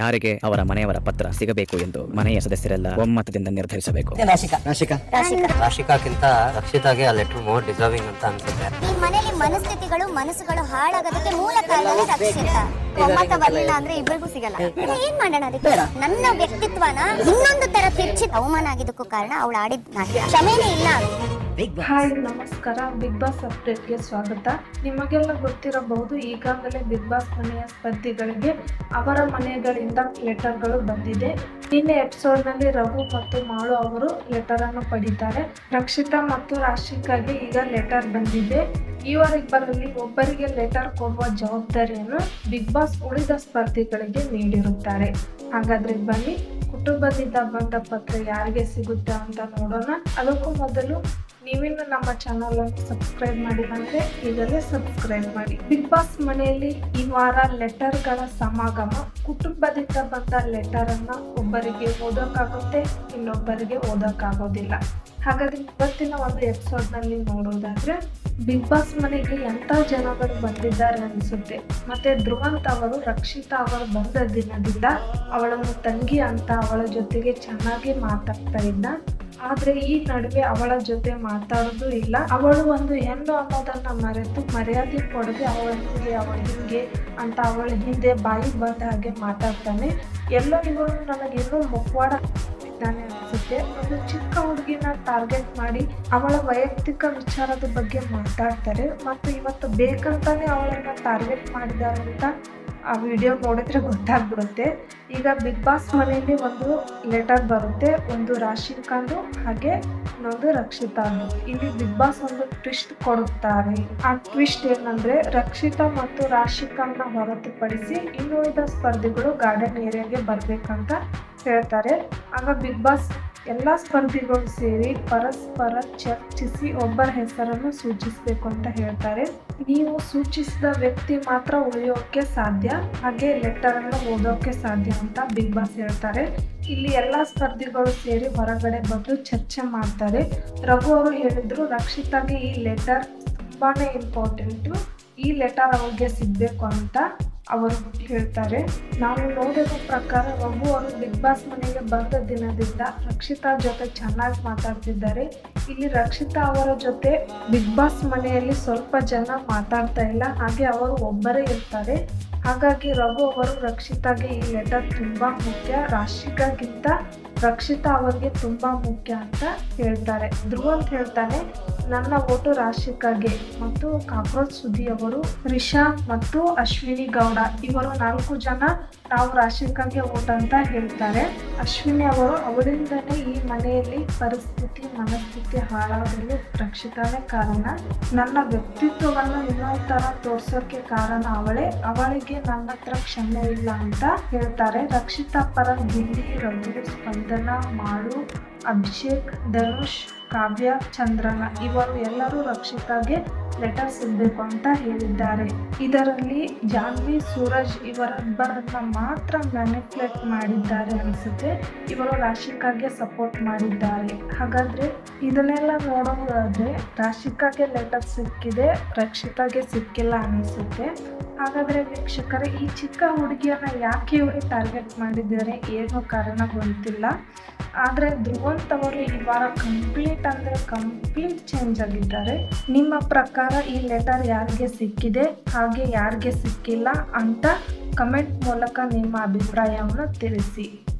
ಯಾರಿಗೆ ಅವರ ಮನೆಯವರ ಪತ್ರ ಸಿಗಬೇಕು ಎಂದು ಮನೆಯ ಸದಸ್ಯರೆಲ್ಲ ಒಮ್ಮತದಿಂದ ನಿರ್ಧರಿಸಬೇಕು. ರಾಶಿಕಾ. ರಾಶಿಕಾ. ರಾಶಿಕಾ. ರಾಶಿಕಾಕ್ಕಿಂತ ರಕ್ಷಿತಾಗೆ ಆ ಲೆಟರ್ ಮೋರ್ ಡಿಸರ್ವಿಂಗ್ ಅಂತ ಅನ್ಸುತ್ತೆ. ಈ ಮನೆಯಲ್ಲಿ ಮನಸ್ಥಿತಿಗಳು ಮನಸ್ಸುಗಳು ಹಾಳಾಗೋದಕ್ಕೆ ಮೂಲ ಕಾರಣ ರಕ್ಷಿತ. ಒಮ್ಮತ ಬರ್ಲಿಲ್ಲ ಅಂದ್ರೆ ಇಬ್ಬರಿಗೂ ಸಿಗಲ್ಲ. ಏನ್ ಮಾಡೋಣ ಅದಕ್ಕೆ? ನನ್ನ ವ್ಯಕ್ತಿತ್ವನ ಇನ್ನೊಂದು ತರ ತಿರ್ಚಿ ಅವಮಾನ ಆಗಿದ್ದಕ್ಕೂ ಕಾರಣ ಅವಳು ಆಡಿದ್ ನಾಟ್ಯ. ಕ್ಷಮೆನೇ ಇಲ್ಲ. ಬಿಗ್ ಹಾಯ್ ನಮಸ್ಕಾರ. ಬಿಗ್ ಬಾಸ್ ಅಪ್ಡೇಟ್ಗೆ ಸ್ವಾಗತ. ನಿಮಗೆಲ್ಲ ಗೊತ್ತಿರಬಹುದು, ಈಗಾಗಲೇ ಬಿಗ್ ಬಾಸ್ ಮನೆಯ ಸ್ಪರ್ಧಿಗಳಿಗೆ ಅವರ ಮನೆಗಳಿಂದ ಲೆಟರ್ಗಳು ಬಂದಿದೆ. ನಿನ್ನೆ ಎಪಿಸೋಡ್ನಲ್ಲಿ ರಘು ಮತ್ತು ಮಾಳು ಅವರು ಲೆಟರ್ ಅನ್ನು ಪಡಿತಾರೆ. ರಕ್ಷಿತಾ ಮತ್ತು ರಾಶಿಕಾಗೆ ಈಗ ಲೆಟರ್ ಬಂದಿದೆ. ಇವರಿಬ್ಬರಲ್ಲಿ ಒಬ್ಬರಿಗೆ ಲೆಟರ್ ಕೊಡುವ ಜವಾಬ್ದಾರಿಯನ್ನು ಬಿಗ್ ಬಾಸ್ ಉಳಿದ ಸ್ಪರ್ಧಿಗಳಿಗೆ ನೀಡಿರುತ್ತಾರೆ. ಹಾಗಾದ್ರೆ ಬನ್ನಿ, ಕುಟುಂಬದಿಂದ ಬಂದ ಪತ್ರ ಯಾರಿಗೆ ಸಿಗುತ್ತೆ ಅಂತ ನೋಡೋಣ. ಅದಕ್ಕೂ ಮೊದಲು ನೀವಿನ್ನು ನಮ್ಮ ಚಾನಲ್ ಅನ್ನು ಸಬ್ಸ್ಕ್ರೈಬ್ ಮಾಡಿದಂದ್ರೆ ಈಗಲೇ ಸಬ್ಸ್ಕ್ರೈಬ್ ಮಾಡಿ. ಬಿಗ್ ಬಾಸ್ ಮನೆಯಲ್ಲಿ ಈ ವಾರ ಲೆಟರ್ಗಳ ಸಮಾಗಮ. ಕುಟುಂಬದಿಂದ ಬಂದ ಲೆಟರ್ ಅನ್ನ ಒಬ್ಬರಿಗೆ ಓದೋಕ್ಕಾಗುತ್ತೆ, ಇನ್ನೊಬ್ಬರಿಗೆ ಓದೋಕ್ಕಾಗೋದಿಲ್ಲ. ಹಾಗಾದ್ರೆ ಇವತ್ತಿನ ಒಂದು ಎಪಿಸೋಡ್ನಲ್ಲಿ ನೋಡೋದಾದ್ರೆ ಬಿಗ್ ಬಾಸ್ ಮನೆಗೆ ಎಂತ ಜನಗಳು ಬಂದಿದ್ದಾರೆ ಅನಿಸುತ್ತೆ. ಮತ್ತೆ ಧ್ರುವಂತ್ ಅವರು, ರಕ್ಷಿತಾ ಅವರು ಬಂದ ದಿನದಿಂದ ಅವಳನ್ನು ತಂಗಿ ಅಂತ ಅವಳ ಜೊತೆಗೆ ಚೆನ್ನಾಗಿ ಮಾತಾಡ್ತಾ ಇದ್ದ ಆದ್ರೆ ಈ ನಡುವೆ ಅವಳ ಜೊತೆ ಮಾತಾಡೋದು ಇಲ್ಲ. ಅವಳು ಒಂದು ಹೆಣ್ಣು ಅನ್ನೋದನ್ನ ಮರೆತು ಮರ್ಯಾದೆ ಕೊಡದೆ ಅವಳ ಹಿಂಗೆ ಅವಳ ಹಿಂಗೆ ಅಂತ ಅವಳ ಹಿಂದೆ ಬಾಯಿ ಬಂದ ಹಾಗೆ ಮಾತಾಡ್ತಾನೆ. ಎಲ್ಲೋ ಇವಳು ನನಗಿನ್ನೂ ಮುಖವಾಡ ಇದ್ದಾನೆ ಅನ್ಸುತ್ತೆ. ಒಂದು ಚಿಕ್ಕ ಹುಡುಗಿನ ಟಾರ್ಗೆಟ್ ಮಾಡಿ ಅವಳ ವೈಯಕ್ತಿಕ ವಿಚಾರದ ಬಗ್ಗೆ ಮಾತಾಡ್ತಾರೆ. ಮತ್ತು ಇವತ್ತು ಬೇಕಂತಾನೆ ಅವಳನ್ನ ಟಾರ್ಗೆಟ್ ಮಾಡಿದ್ದಾರೆ ಅಂತ ಆ ವಿಡಿಯೋ ನೋಡಿದ್ರೆ ಗೊತ್ತಾಗ್ಬಿಡುತ್ತೆ. ಈಗ ಬಿಗ್ ಬಾಸ್ ಮನೆಯಲ್ಲಿ ಒಂದು ಲೆಟರ್ ಬರುತ್ತೆ. ಒಂದು ರಾಶಿಕಾಂದು ಹಾಗೆ ಇನ್ನೊಂದು ರಕ್ಷಿತಾ ಇಲ್ಲಿ ಬಿಗ್ ಬಾಸ್ ಒಂದು ಟ್ವಿಸ್ಟ್ ಕೊಡುತ್ತಾರೆ. ಆ ಟ್ವಿಸ್ಟ್ ಏನಂದ್ರೆ ರಕ್ಷಿತಾ ಮತ್ತು ರಾಶಿಕಾಂನ ಹೊರತುಪಡಿಸಿ ಇನ್ನುಳಿದ ಸ್ಪರ್ಧಿಗಳು ಗಾರ್ಡನ್ ಏರಿಯಾಗೆ ಬರ್ಬೇಕಂತ ಹೇಳ್ತಾರೆ. ಆಗ ಬಿಗ್ ಬಾಸ್ ಎಲ್ಲ ಸ್ಪರ್ಧಿಗಳು ಸೇರಿ ಪರಸ್ಪರ ಚರ್ಚಿಸಿ ಒಬ್ಬರ ಹೆಸರನ್ನು ಸೂಚಿಸಬೇಕು ಅಂತ ಹೇಳ್ತಾರೆ. ನೀವು ಸೂಚಿಸಿದ ವ್ಯಕ್ತಿ ಮಾತ್ರ ಉಳಿಯೋಕೆ ಸಾಧ್ಯ, ಹಾಗೆ ಲೆಟರ್ ಅನ್ನು ಓದೋಕೆ ಸಾಧ್ಯ ಅಂತ ಬಿಗ್ ಬಾಸ್ ಹೇಳ್ತಾರೆ. ಇಲ್ಲಿ ಎಲ್ಲ ಸ್ಪರ್ಧಿಗಳು ಸೇರಿ ಹೊರಗಡೆ ಬಂದು ಚರ್ಚೆ ಮಾಡ್ತಾರೆ. ರಘು ಅವರು ಹೇಳಿದ್ರು, ರಕ್ಷಿತಾಗೆ ಈ ಲೆಟರ್ ತುಂಬಾ ಇಂಪಾರ್ಟೆಂಟು ಈ ಲೆಟರ್ ಅವ್ರಿಗೆ ಸಿಗಬೇಕು ಅಂತ. ಅವರು ಹೇಳ್ತಾರೆ, ನಾವು ನೋಡಿರೋ ಪ್ರಕಾರ ರಘು ಅವರು ಬಿಗ್ ಬಾಸ್ ಮನೆಗೆ ಬಂದ ದಿನದಿಂದ ರಕ್ಷಿತಾ ಜೊತೆ ಚೆನ್ನಾಗಿ ಮಾತಾಡ್ತಿದ್ದಾರೆ. ಇಲ್ಲಿ ರಕ್ಷಿತಾ ಅವರ ಜೊತೆ ಬಿಗ್ ಬಾಸ್ ಮನೆಯಲ್ಲಿ ಸ್ವಲ್ಪ ಜನ ಮಾತಾಡ್ತಾ ಇಲ್ಲ. ಹಾಗೆ ಅವರು ಒಬ್ಬರೇ ಇರ್ತಾರೆ. ಹಾಗಾಗಿ ರಘು ಅವರು ರಕ್ಷಿತಾಗೆ ಈ ಲೆಟರ್ ತುಂಬ ಮುಖ್ಯ. ರಾಶಿಕಾಗಿಂತ ರಕ್ಷಿತಾ ಅವರಿಗೆ ತುಂಬ ಮುಖ್ಯ ಅಂತ ಹೇಳ್ತಾರೆ. ಧ್ರುವ ಅಂತ ಹೇಳ್ತಾನೆ ನನ್ನ ಓಟು ರಾಶಿಕಾಗೆ ಮತ್ತು ಕಾಕ್ರೋಚ್ ಸುದ್ದಿ ಅವರು, ರಿಷಾ ಮತ್ತು ಅಶ್ವಿನಿ ಗೌಡ. ಇವರು ನಾಲ್ಕು ಜನ ನಾವು ರಾಶಿಕಾಗೆ ಓಟ್ ಅಂತ ಹೇಳ್ತಾರೆ. ಅಶ್ವಿನಿ ಅವರು ಅವರಿಂದನೇ ಈ ಮನೆಯಲ್ಲಿ ಪರಿಸ್ಥಿತಿ, ಮನಸ್ಥಿತಿ ಹಾಳಾಗಲು ರಕ್ಷಿತಾನೇ ಕಾರಣ. ನನ್ನ ವ್ಯಕ್ತಿತ್ವವನ್ನು ಇನ್ನೊಂದು ತರ ತೋರ್ಸೋಕೆ ಕಾರಣ ಅವಳೇ. ಅವಳಿಗೆ ನನ್ನ ಹತ್ರ ಕ್ಷಮೆ ಇಲ್ಲ ಅಂತ ಹೇಳ್ತಾರೆ. ರಕ್ಷಿತಾ ಪರ, ಗಿಲ್ಲಿ ರಘು ಸ್ಪಂದನ, ಮಾಡು, ಅಭಿಷೇಕ್, ಧನುಷ್ ಕಾವ್ಯ, ಚಂದ್ರನ ಇವರು ಎಲ್ಲರೂ ರಕ್ಷಿತಾಗೆ ಲೆಟರ್ ಸಿಗಬೇಕು ಅಂತ ಹೇಳಿದ್ದಾರೆ. ಇದರಲ್ಲಿ ಜಾನ್ವಿ, ಸೂರಜ್ ಇವರಿಬ್ಬರನ್ನ ಮಾತ್ರ ಮ್ಯಾನಿಪ್ಯುಲೇಟ್ ಮಾಡಿದ್ದಾರೆ ಅನಿಸುತ್ತೆ. ಇವರು ರಾಶಿಕಾಗೆ ಸಪೋರ್ಟ್ ಮಾಡಿದ್ದಾರೆ. ಹಾಗಾದ್ರೆ ಇದನ್ನೆಲ್ಲ ನೋಡೋದಾದ್ರೆ ರಾಶಿಕಾಗೆ ಲೆಟರ್ ಸಿಕ್ಕಿದೆ, ರಕ್ಷಿತಾಗೆ ಸಿಕ್ಕಿಲ್ಲ ಅನಿಸುತ್ತೆ. ಹಾಗಾದ್ರೆ ವೀಕ್ಷಕರೇ, ಈ ಚಿಕ್ಕ ಹುಡುಗಿಯನ್ನ ಯಾಕೆ ಇವರು ಟಾರ್ಗೆಟ್ ಮಾಡಿದ್ದಾರೆ? ಏನೋ ಕಾರಣ ಗೊತ್ತಿಲ್ಲ. ಆದರೆ ಧ್ರುವಂತ್ ಅವರು ಈ ವಾರ ಕಂಪ್ಲೀಟ್ ಅಂದರೆ ಕಂಪ್ಲೀಟ್ ಚೇಂಜ್ ಆಗಿದ್ದಾರೆ. ನಿಮ್ಮ ಪ್ರಕಾರ ಈ ಲೆಟರ್ ಯಾರಿಗೆ ಸಿಕ್ಕಿದೆ, ಹಾಗೆ ಯಾರಿಗೆ ಸಿಕ್ಕಿಲ್ಲ ಅಂತ ಕಮೆಂಟ್ ಮೂಲಕ ನಿಮ್ಮ ಅಭಿಪ್ರಾಯವನ್ನು ತಿಳಿಸಿ.